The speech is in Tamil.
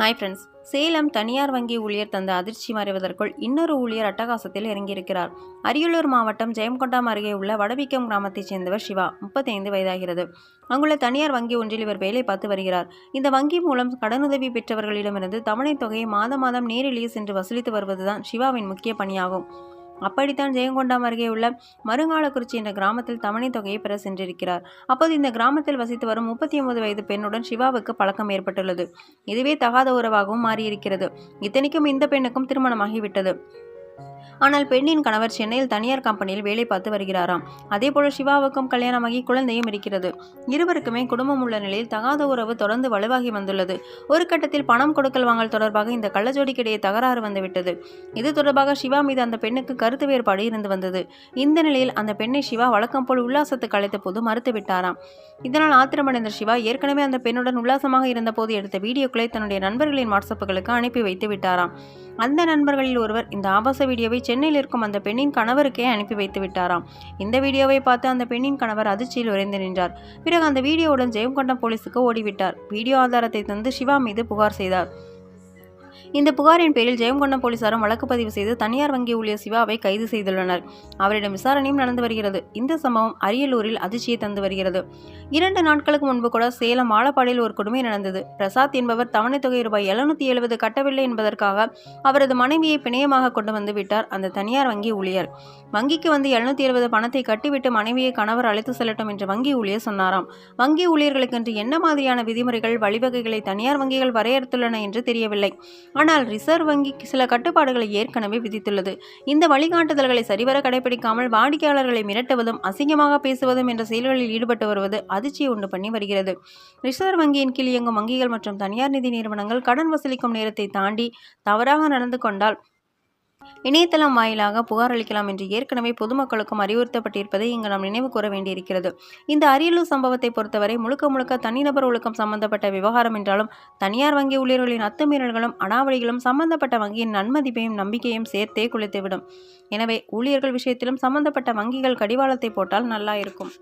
ஹாய் ஃப்ரெண்ட்ஸ் சேலம் தனியார் வங்கி ஊழியர் தந்த அதிர்ச்சி மறைவதற்குள் இன்னொரு ஊழியர் அட்டகாசத்தில் இறங்கியிருக்கிறார். அரியலூர் மாவட்டம் ஜெயங்கொண்டாம் அருகே உள்ள வடவிக்கம் கிராமத்தைச் சேர்ந்தவர் சிவா முப்பத்தைந்து வயதாகிறது. அங்குள்ள தனியார் வங்கி ஒன்றில் இவர் வேலை பார்த்து வருகிறார். இந்த வங்கி மூலம் கடனுதவி பெற்றவர்களிடமிருந்து தவணைத் தொகையை மாதம் மாதம் நேரிலேயே சென்று வசூலித்து வருவதுதான் சிவாவின் முக்கிய பணியாகும். அப்படித்தான் ஜெயங்கொண்டாம் அருகே உள்ள மருங்காலக்குறிச்சி என்ற கிராமத்தில் தமணி தொகையை பெற சென்றிருக்கிறார். அப்போது இந்த கிராமத்தில் வசித்து வரும் முப்பத்தி ஒன்பது வயது பெண்ணுடன் சிவாவுக்கு பழக்கம் ஏற்பட்டுள்ளது. இதுவே தகாத உறவாகவும் மாறியிருக்கிறது. இத்தனைக்கும் இந்த பெண்ணுக்கும் திருமணமாகிவிட்டது. ஆனால் பெண்ணின் கணவர் சென்னையில் தனியார் கம்பெனியில் வேலை பார்த்து வருகிறாராம். அதேபோல சிவாவுக்கும் கல்யாணமாகி குழந்தையும் இருக்கிறது. இருவருக்குமே குடும்பம் உள்ள நிலையில் தகாத உறவு தொடர்ந்து வலுவாகி வந்துள்ளது. ஒரு கட்டத்தில் பணம் கொடுக்கல் வாங்கல் தொடர்பாக இந்த கள்ளஜோடிக்கிடையே தகராறு வந்துவிட்டது. இது தொடர்பாக சிவா மீது அந்த பெண்ணுக்கு கருத்து வேறுபாடு இருந்து வந்தது. இந்த நிலையில் அந்த பெண்ணை சிவா வழக்கம் போல் உல்லாசத்துக்கு அழைத்த போது மறுத்துவிட்டாராம் இதனால் ஆத்திரமடைந்த சிவா ஏற்கனவே அந்த பெண்ணுடன் உல்லாசமாக இருந்தபோது எடுத்த வீடியோக்களை தன்னுடைய நண்பர்களின் வாட்ஸ்அப்புகளுக்கு அனுப்பி வைத்து விட்டாராம். அந்த நண்பர்களில் ஒருவர் இந்த ஆபாச வீடியோ வீடியோவை சென்னையில் இருக்கும் அந்த பெண்ணின் கணவருக்கே அனுப்பி வைத்து விட்டாராம். இந்த வீடியோவை பார்த்து அந்த பெண்ணின் கணவர் அதிர்ச்சியில் உறைந்து நின்றார். பிறகு அந்த வீடியோவுடன் ஜெயங்கொண்டம் போலீஸுக்கு ஓடிவிட்டார். வீடியோ ஆதாரத்தை தந்து சிவா மீது புகார் செய்தார். இந்த புகாரின் பேரில் ஜெயங்கொண்டம் போலீசாரும் வழக்கு பதிவு செய்து தனியார் வங்கி ஊழியர் சிவாவை கைது செய்துள்ளனர். அவரிடம் விசாரணையும் நடந்து வருகிறது. இந்த சம்பவம் அரியலூரில் அதிர்ச்சியை தந்து வருகிறது. இரண்டு நாட்களுக்கு முன்பு கூட சேலம் ஆலப்பாடியில் ஒரு கொடுமை நடந்தது. பிரசாத் என்பவர் தவணைத் தொகை ரூபாய் எழுநூத்தி எழுபது கட்டவில்லை என்பதற்காக அவரது மனைவியை பிணையமாக கொண்டு வந்து விட்டார் அந்த தனியார் வங்கி ஊழியர். வங்கிக்கு வந்து எழுநூத்தி எழுபது பணத்தை கட்டிவிட்டு மனைவியை கணவர் அழைத்து செல்லட்டும் என்று வங்கி ஊழியர் சொன்னாராம். வங்கி ஊழியர்களுக்கென்று என்ன மாதிரியான விதிமுறைகள் வழிவகைகளை தனியார் வங்கிகள் வரையறுத்துள்ளன என்று தெரியவில்லை. ஆனால் ரிசர்வ் வங்கி சில கட்டுப்பாடுகளை ஏற்கனவே விதித்துள்ளது. இந்த வழிகாட்டுதல்களை சரிவர கடைபிடிக்காமல் வாடிக்கையாளர்களை மிரட்டுவதும் அசிங்கமாக பேசுவதும் என்ற செயல்களில் ஈடுபட்டு வருவது அதிர்ச்சியை உண்டு பண்ணி வருகிறது. ரிசர்வ் வங்கியின் கீழ் இயங்கும் வங்கிகள் மற்றும் தனியார் நிதி நிறுவனங்கள் கடன் வசூலிக்கும் நேரத்தை தாண்டி தவறாக நடந்து கொண்டால் இணையதளம் வாயிலாக புகார் அளிக்கலாம் என்று ஏற்கனவே பொதுமக்களுக்கும் அறிவுறுத்தப்பட்டிருப்பதை இங்கு நாம் நினைவு கூற வேண்டியிருக்கிறது. இந்த அரியலூர் சம்பவத்தை பொறுத்தவரை முழுக்க முழுக்க தனிநபர் ஒழுக்கம் சம்பந்தப்பட்ட விவகாரம் என்றாலும் தனியார் வங்கி ஊழியர்களின் அத்துமீறல்களும் அடாவடிகளும் சம்பந்தப்பட்ட வங்கியின் நன்மதிப்பையும் நம்பிக்கையும் சேர்த்தே குளித்துவிடும் எனவே ஊழியர்கள் விஷயத்திலும் சம்பந்தப்பட்ட வங்கிகள் கடிவாளத்தை போட்டால் நல்லா இருக்கும்.